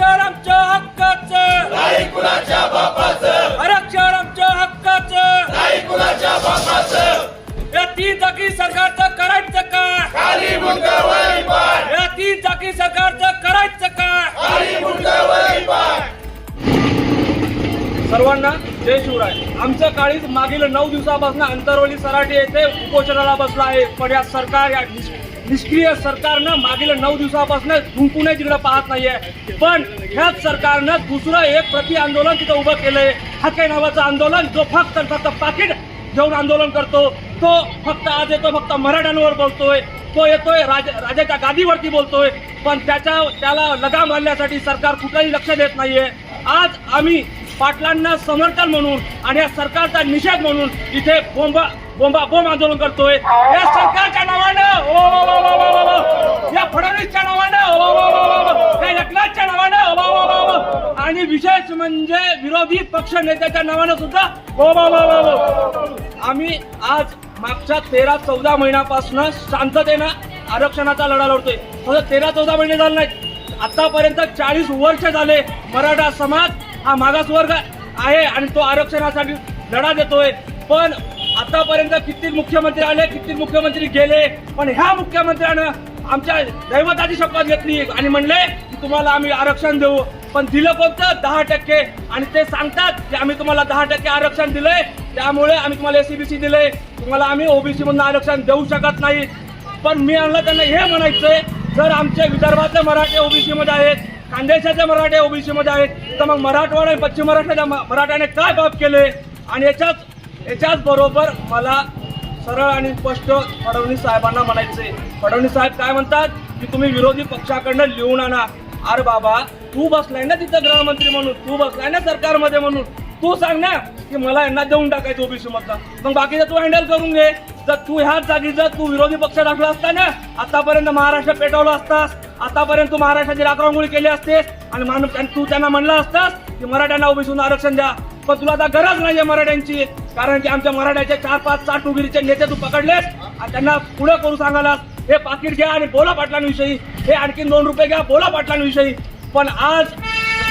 आरक्षण आमच्या हक्काचं. नाही कुणाच्या बापाचं. आरक्षण आमच्या हक्काचं. नाही कुणाच्या बापाचं. या तीन चाकी सरकारचं करायचं काय खाली मुंडक वरी पाय या तीन चाकी सरकारचं करायचं काय खाली मुंडक वरी पाय सर्वांना जय शिवराय. आमचं काळीच मागील नऊ दिवसापासून अंतरवली सराटी येथे उपोषणाला बसला आहे. पण या सरकार या निष्क्रिय सरकारनं मागील नऊ दिवसापासून झुंकूनही तिकडे पाहत नाहीये. पण ह्याच सरकारनं दुसरं एक प्रति आंदोलन तिथं उभं केलंय. हाके नावाचं आंदोलन जो फक्त फक्त पाकिट घेऊन आंदोलन करतो तो फक्त आज येतो फक्त मराठ्यांवर बोलतोय. तो येतोय राज राजाच्या गादीवरती बोलतोय. पण त्याच्या त्याला लगाम आणण्यासाठी सरकार कुठलंही लक्ष देत नाहीये. आज आम्ही पाटलांना समर्थन म्हणून आणि या सरकारचा निषेध म्हणून इथे बोंबा बोंबा बोंब आंदोलन करतोय या सरकारच्या नावानं ओ, या फडणवीसच्या नावानं या एकनाथच्या नावानं आणि विशेष म्हणजे विरोधी पक्ष नेत्याच्या नावानं सुद्धा ओ, ओ. आम्ही आज मागच्या तेरा चौदा महिन्यापासून शांततेनं आरक्षणाचा लढा लढतोय फक्त तेरा चौदा महिने झाले नाहीत आतापर्यंत चाळीस वर्ष झाले मराठा समाज हा मागासवर्ग आहे आणि तो आरक्षणासाठी लढा देतोय. पण आतापर्यंत किती मुख्यमंत्री आले किती मुख्यमंत्री गेले पण ह्या मुख्यमंत्र्यानं आमच्या दैवताची शपथ घेतली आणि म्हणले की तुम्हाला आम्ही आरक्षण देऊ. पण दिलं कोणतं? दहा टक्के. आणि ते सांगतात की आम्ही तुम्हाला दहा टक्के आरक्षण दिलंय. त्यामुळे आम्ही तुम्हाला एसीबीसी दिलंय. तुम्हाला आम्ही ओबीसी मधून आरक्षण देऊ शकत नाही. पण मी आणलं त्यांना हे म्हणायचंय जर आमच्या विदर्भातले मराठे ओबीसी मध्ये आहेत खानदेशाचे मराठे ओबीसीमध्ये आहेत. तर मग मराठवाडा आणि पश्चिम महाराष्ट्राच्या मराठ्याने काय बाब केले? आणि याच्याच याच्याच बरोबर मला सरळ आणि स्पष्ट फडणवीस साहेबांना म्हणायचे फडणवीस साहेब काय म्हणतात? की तुम्ही विरोधी पक्षाकडनं लिहून आणा. अरे बाबा तू बसलाय ना तिथं गृहमंत्री म्हणून. तू बसलाय ना सरकारमध्ये म्हणून. तू सांग ना की मला यांना देऊन टाकायचं ओबीसी मधला मग बाकीचं तू हँडल करून घे. जर तू ह्याच जागी जर तू विरोधी पक्ष दाखला असता ना आतापर्यंत महाराष्ट्र पेटवला असतास आतापर्यंत तू महाराष्ट्राची राखरांगोळी केली असतेस आणि माणूस आणि तू त्यांना म्हणला असतास की मराठ्यांना ओबीसीतून आरक्षण द्या. पण तुला आता गरज नाहीये मराठ्यांची कारण की आमच्या मराठ्याचे चार पाच सात उगिरीचे नेते तू पकडलेस आणि त्यांना पुढे करू सांगालास. हे पाकिट घ्या आणि बोला पाटलांविषयी. हे आणखीन दोन रुपये घ्या बोला पाटलांविषयी. पण आज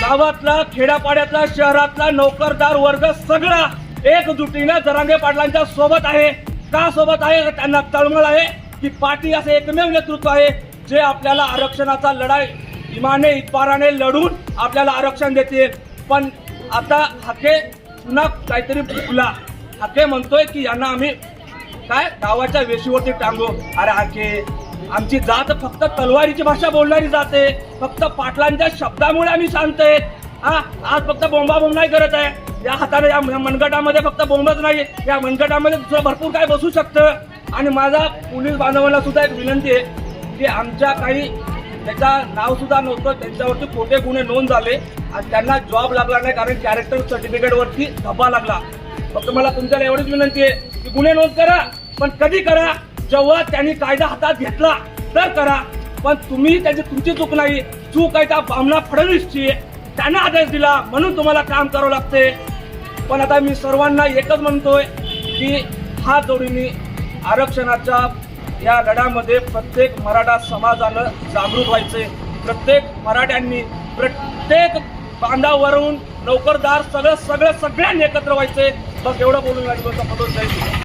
गावातला खेड्यापाड्यातला शहरातला नोकरदार वर्ग सगळा एकजुटीनं जरांगे पाटलांच्या सोबत आहे. का सोबत आहे? त्यांना तळमळ आहे की पाटी असं एकमेव नेतृत्व आहे. जे आपल्याला आरक्षणाचा लढाई इमाने इतबाराने लढून आपल्याला आरक्षण देते पण आता हाके पुन्हा काहीतरी फुकला हाके म्हणतोय की यांना आम्ही काय गावाच्या वेशीवरती टांगू. अरे हाके आमची जात फक्त तलवारीची भाषा बोलणारी जाते फक्त पाटलांच्या शब्दामुळे आम्ही शांत आहे. हा आज फक्त बोंबा बोंब नाही करत आहे. या हाताने या मनगटामध्ये फक्त बोंबच नाही या मनगटामध्ये दुसरं भरपूर काय बसू शकतं. आणि माझा पोलीस बांधवांना सुद्धा एक विनंती आहे. की आमच्या काही त्याचा नावसुद्धा नव्हतं त्यांच्यावरती खोटे गुन्हे नोंद झाले आणि त्यांना जॉब लागला नाही कारण कॅरेक्टर सर्टिफिकेटवरती धब्बा लागला. फक्त मला तुमच्याला एवढीच विनंती आहे की गुन्हे नोंद करा पण कधी करा जेव्हा त्यांनी कायदा हातात घेतला तर करा. पण तुम्ही त्याची तुमची चूक नाही चूक आहे त्या भावना फडणवीसची. आहे. आदेश दिला म्हणून तुम्हाला काम करावं लागते. पण आता मी सर्वांना एकच म्हणतोय की हात जोडीने आरक्षणाच्या या लढ्यामध्ये प्रत्येक मराठा समाजानं जागृत व्हायचे प्रत्येक मराठ्यांनी प्रत्येक बांधावरून नोकरदार सगळं सगळं सगळ्यांनी एकत्र व्हायचे बस एवढं बोलून राहिलं गोष्ट